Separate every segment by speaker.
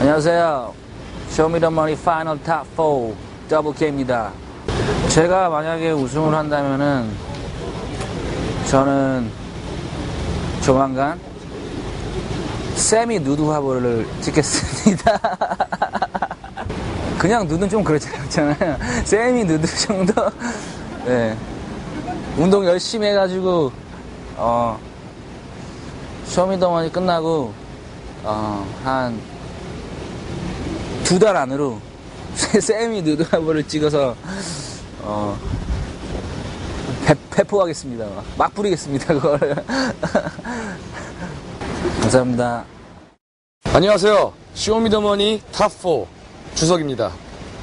Speaker 1: 안녕하세요. 쇼미더머니 파이널 탑4 더블 K입니다. 제가 만약에 우승을 한다면은 저는 조만간 세미 누드 화보를 찍겠습니다. 그냥 누드는 좀 그렇잖아요. 세미 누드 정도? 네. 운동 열심히 해가지고, 어, 쇼미더머니 끝나고, 어, 한, 두 달 안으로 세미 누드 화보를 찍어서, 어, 배, 배포하겠습니다. 막 뿌리겠습니다, 그걸. 감사합니다.
Speaker 2: 안녕하세요. 쇼미더머니 탑4 주석입니다.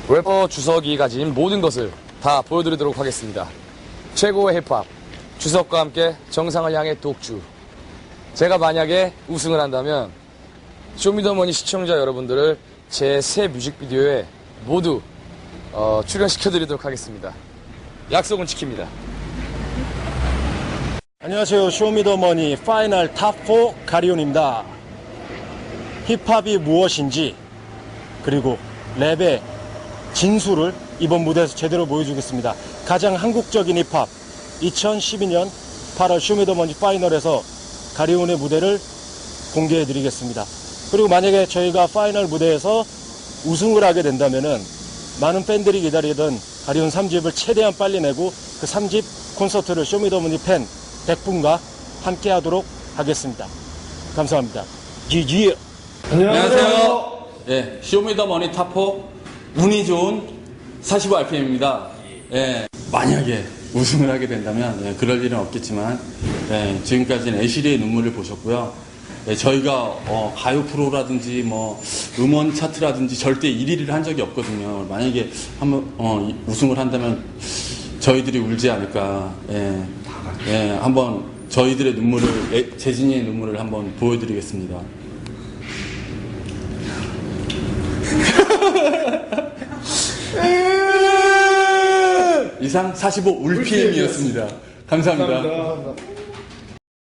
Speaker 2: 래퍼 주석이 가진 모든 것을 다 보여드리도록 하겠습니다. 최고의 힙합, 주석과 함께 정상을 향해 독주. 제가 만약에 우승을 한다면 쇼미더머니 시청자 여러분들을 제 새 뮤직비디오에 모두 어, 출연시켜드리도록 하겠습니다. 약속은 지킵니다.
Speaker 3: 안녕하세요. 쇼미더머니 파이널 탑4 가리온입니다. 힙합이 무엇인지 그리고 랩의 진수를 이번 무대에서 제대로 보여주겠습니다. 가장 한국적인 힙합 2012년 8월 쇼미더머니 파이널에서 가리온의 무대를 공개해 드리겠습니다. 그리고 만약에 저희가 파이널 무대에서 우승을 하게 된다면은 많은 팬들이 기다리던 가리온 3집을 최대한 빨리 내고 그 3집 콘서트를 쇼미더머니 팬 100분과 함께 하도록 하겠습니다. 감사합니다. 지지!
Speaker 4: 안녕하세요. 예, 쇼미더머니 탑4 운이 좋은 45rpm입니다. 예, 만약에 우승을 하게 된다면 예, 그럴 일은 없겠지만 예, 지금까지는 애시리의 눈물을 보셨고요. 예, 저희가 어, 가요 프로라든지 뭐 음원 차트라든지 절대 1위를 한 적이 없거든요. 만약에 한번 어, 이- 우승을 한다면 저희들이 울지 않을까. 예, 예, 한번 저희들의 눈물을 예, 재진이의 눈물을 한번 보여드리겠습니다. 이상 45 울PM이었습니다. 감사합니다.